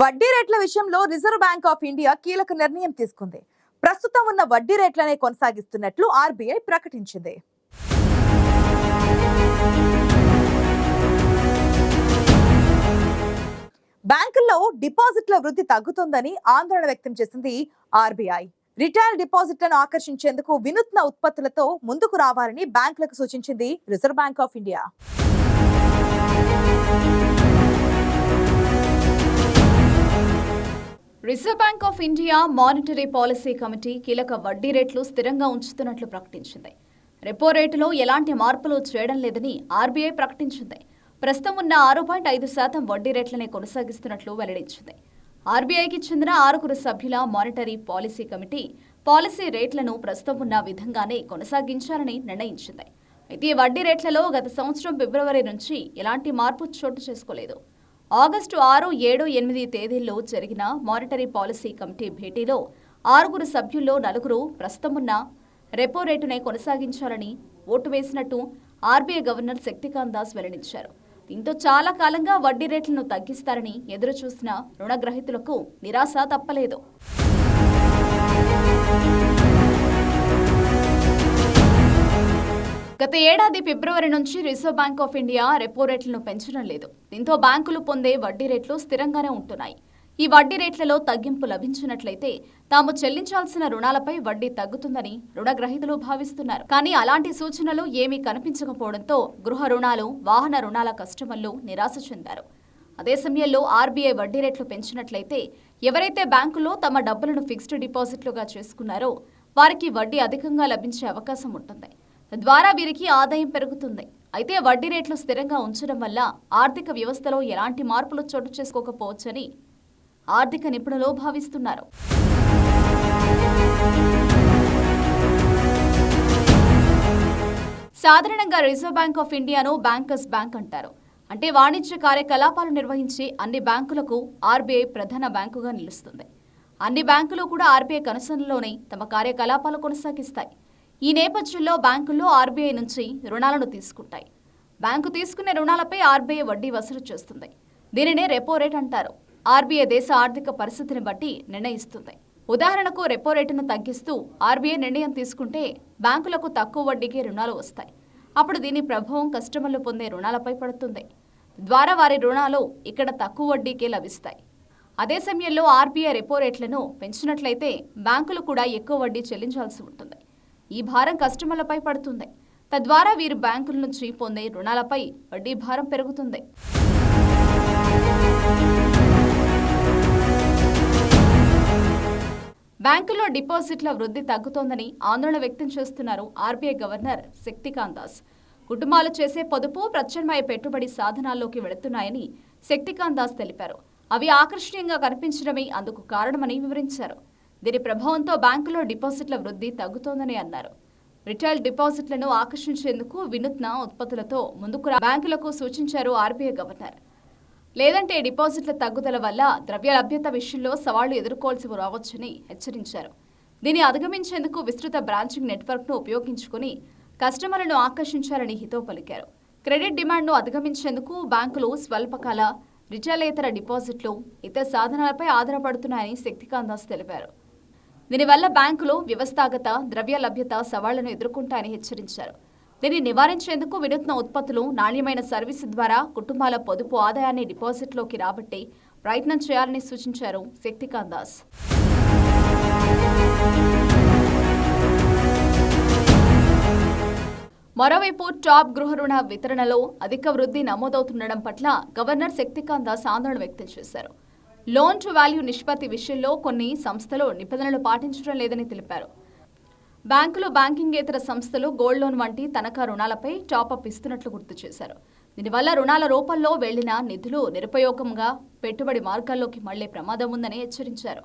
వడ్డీ రేట్ల విషయంలో రిజర్వ్ బ్యాంక్ ఆఫ్ ఇండియా కీలక నిర్ణయం తీసుకుంది. ప్రస్తుతం ఉన్న వడ్డీ రేట్లనే కొనసాగిస్తున్నట్లు ఆర్బీఐ ప్రకటించింది. బ్యాంకుల్లో డిపాజిట్ల వృద్ధి తగ్గుతుందని ఆందోళన వ్యక్తం చేసింది ఆర్బీఐ. రిటైల్ డిపాజిట్లను ఆకర్షించేందుకు వినూత్న ఉత్పత్తులతో ముందుకు రావాలని బ్యాంకులకు సూచించింది Reserve Bank of India Reserve Bank of India monetary policy committee కీలక వడ్డీ రేట్లు స్థిరంగా ఉంచుతున్నట్లు ప్రకటించింది. రెపో రేటులో ఎలాంటి మార్పులు చేయడం లేదని ఆర్బీఐ ప్రకటించింది. ప్రస్తుతం ఉన్న ఆరు పాయింట్ ఐదు శాతం వడ్డీ రేట్లనే కొనసాగిస్తున్నట్లు వెల్లడించింది. ఆర్బీఐకి చెందిన ఆరుగురు సభ్యుల మానిటరీ పాలసీ కమిటీ పాలసీ రేట్లను ప్రస్తుతం ఉన్న విధంగానే కొనసాగించాలని నిర్ణయించింది. అయితే వడ్డీ రేట్లలో గత సంవత్సరం ఫిబ్రవరి నుంచి ఎలాంటి మార్పు చోటు చేసుకోలేదు. ఆగస్టు ఆరు ఏడు ఎనిమిది తేదీల్లో జరిగిన మానిటరీ పాలసీ కమిటీ భేటీలో ఆరుగురు సభ్యుల్లో నలుగురు ప్రస్తుతం ఉన్న రెపో రేటునే కొనసాగించాలని ఓటు వేసినట్టు ఆర్బీఐ గవర్నర్ శక్తికాంత్ దాస్ వెల్లడించారు. దీంతో చాలా కాలంగా వడ్డీ రేట్లను తగ్గిస్తారని ఎదురుచూసిన రుణగ్రహీతులకు నిరాశ తప్పలేదు. గత ఏడాది ఫిబ్రవరి నుంచి Reserve Bank of India repo రేట్లను పెంచడం లేదు. దీంతో బ్యాంకులు పొందే వడ్డీ రేట్లు స్థిరంగానే ఉంటున్నాయి. ఈ వడ్డీ రేట్లలో తగ్గింపు లభించినట్లయితే తాము చెల్లించాల్సిన రుణాలపై వడ్డీ తగ్గుతుందని రుణగ్రహీతలు భావిస్తున్నారు. కానీ అలాంటి సూచనలు ఏమీ కనిపించకపోవడంతో గృహ రుణాలు వాహన రుణాల కస్టమర్లు నిరాశ చెందారు. అదే సమయంలో ఆర్బీఐ వడ్డీ రేట్లు పెంచినట్లయితే ఎవరైతే బ్యాంకులో తమ డబ్బులను ఫిక్స్డ్ డిపాజిట్లుగా చేసుకున్నారో వారికి వడ్డీ అధికంగా లభించే అవకాశం ఉంటుంది. తద్వారా వీరికి ఆదాయం పెరుగుతుంది. అయితే వడ్డీ రేట్లు స్థిరంగా ఉంచడం వల్ల ఆర్థిక వ్యవస్థలో ఎలాంటి మార్పులు చోటు చేసుకోకపోవచ్చని ఆర్థిక నిపుణులు భావిస్తున్నారు. సాధారణంగా రిజర్వ్ బ్యాంక్ ఆఫ్ ఇండియాను బ్యాంకర్స్ బ్యాంక్ అంటారు. అంటే వాణిజ్య కార్యకలాపాలు నిర్వహించే అన్ని బ్యాంకులకు ఆర్బీఐ ప్రధాన బ్యాంకుగా నిలుస్తుంది. అన్ని బ్యాంకులు కూడా ఆర్బీఐ కనుసనలోనే తమ కార్యకలాపాలు కొనసాగిస్తాయి. ఈ నేపథ్యంలో బ్యాంకుల్లో ఆర్బీఐ నుంచి రుణాలను తీసుకుంటాయి. బ్యాంకు తీసుకునే రుణాలపై ఆర్బీఐ వడ్డీ వసూలు చేస్తుంది. దీనినే రెపో రేట్ అంటారు. ఆర్బీఐ దేశ ఆర్థిక పరిస్థితిని బట్టి నిర్ణయిస్తుంది. ఉదాహరణకు రెపో రేటును తగ్గిస్తూ ఆర్బీఐ నిర్ణయం తీసుకుంటే బ్యాంకులకు తక్కువ వడ్డీకే రుణాలు వస్తాయి. అప్పుడు దీని ప్రభావం కస్టమర్లు పొందే రుణాలపై పడుతుంది. ద్వారా వారి రుణాలు ఇక్కడ తక్కువ వడ్డీకే లభిస్తాయి. అదే సమయంలో ఆర్బీఐ రెపో రేట్లను పెంచినట్లయితే బ్యాంకులు కూడా ఎక్కువ వడ్డీ చెల్లించాల్సి ఉంటుంది. ఈ భారం కస్టమర్లపై పడుతుంది. తద్వారా వీరు బ్యాంకుల నుంచి పొందే రుణాలపై వడ్డీ భారం పెరుగుతుంది. బ్యాంకుల్లో డిపాజిట్ల వృద్ధి తగ్గుతోందని ఆందోళన వ్యక్తం చేస్తున్నారు ఆర్బీఐ గవర్నర్ శక్తికాంత్ దాస్. కుటుంబాలు చేసే పొదుపు ప్రత్యామ్నాయ పెట్టుబడి సాధనాల్లోకి వెళుతున్నాయని శక్తికాంత్ దాస్ తెలిపారు. అవి ఆకర్షణీయంగా కనిపించడమే అందుకు కారణమని వివరించారు. దీని ప్రభావంతో బ్యాంకులో డిపాజిట్ల వృద్ధి తగ్గుతోందని అన్నారు. రిటైల్ డిపాజిట్లను ఆకర్షించేందుకు వినూత్న ఉత్పత్తులతో ముందుకు బ్యాంకులకు సూచించారు ఆర్బీఐ గవర్నర్. లేదంటే డిపాజిట్ల తగ్గుదల వల్ల ద్రవ్య లభ్యత విషయంలో సవాళ్ళు ఎదుర్కోవాల్సి రావచ్చని హెచ్చరించారు. దీన్ని అధిగమించేందుకు విస్తృత బ్రాంచింగ్ నెట్వర్క్ను ఉపయోగించుకుని కస్టమర్లను ఆకర్షించాలని హితో పలికారు. క్రెడిట్ డిమాండ్ను అధిగమించేందుకు బ్యాంకులు స్వల్పకాల రిటైలేతర డిపాజిట్లు ఇతర సాధనాలపై ఆధారపడుతున్నాయని శక్తికాంత్ దాస్ తెలిపారు. దీనివల్ల బ్యాంకులు వ్యవస్థాగత ద్రవ్య లభ్యత సవాళ్ళను ఎదుర్కొంటాయని హెచ్చరించారు. దీన్ని నివారించేందుకు వినూత్న ఉత్పత్తులు నాణ్యమైన సర్వీసు ద్వారా కుటుంబాల పొదుపు ఆదాయాన్ని డిపాజిట్లోకి రాబట్టి ప్రయత్నం చేయాలని సూచించారు శక్తికాంత్ దాస్. మరోవైపు టాప్ గృహ రుణ వితరణలో అధిక వృద్ధి నమోదవుతుండడం పట్ల గవర్నర్ శక్తికాంత్ దాస్ ఆందోళన వ్యక్తం చేశారు. లోన్ టు వాల్యూ నిష్పత్తి విషయంలో కొన్ని సంస్థలు నిబంధనలు పాటించడం లేదని తెలిపారు. బ్యాంకులు బ్యాంకింగేతర సంస్థలు గోల్డ్ లోన్ వంటి తనఖా రుణాలపై టాపప్ ఇస్తున్నట్లు గుర్తు చేశారు. దీనివల్ల రుణాల రూపంలో వెళ్ళిన నిధులు నిరుపయోగంగా పెట్టుబడి మార్గాల్లోకి మళ్ళే ప్రమాదం ఉందని హెచ్చరించారు.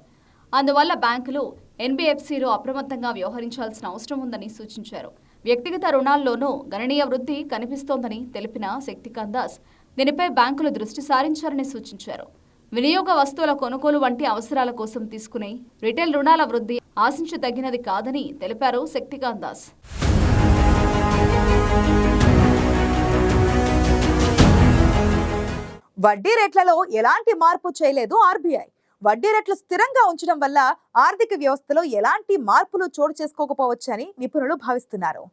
అందువల్ల బ్యాంకులు ఎన్బీఎఫ్సీలు అప్రమత్తంగా వ్యవహరించాల్సిన అవసరం ఉందని సూచించారు. వ్యక్తిగత రుణాల్లోనూ గణనీయ వృద్ధి కనిపిస్తోందని తెలిపిన శక్తికాంత్ దాస్ దీనిపై బ్యాంకులు దృష్టి సారించారని సూచించారు. వినియోగ వస్తువుల కొనుగోలు వంటి అవసరాల కోసం తీసుకునే రిటైల్ రుణాల వృద్ధి ఆశించదగినది కాదని తెలిపారు శక్తికాంత్ దాస్. వడ్డీ రేట్లలో ఎలాంటి మార్పు చేయలేదు ఆర్బీఐ. వడ్డీ రేట్లు స్థిరంగా ఉంచడం వల్ల ఆర్థిక వ్యవస్థలో ఎలాంటి మార్పులు చోటు చేసుకోకపోవచ్చని నిపుణులు భావిస్తున్నారు.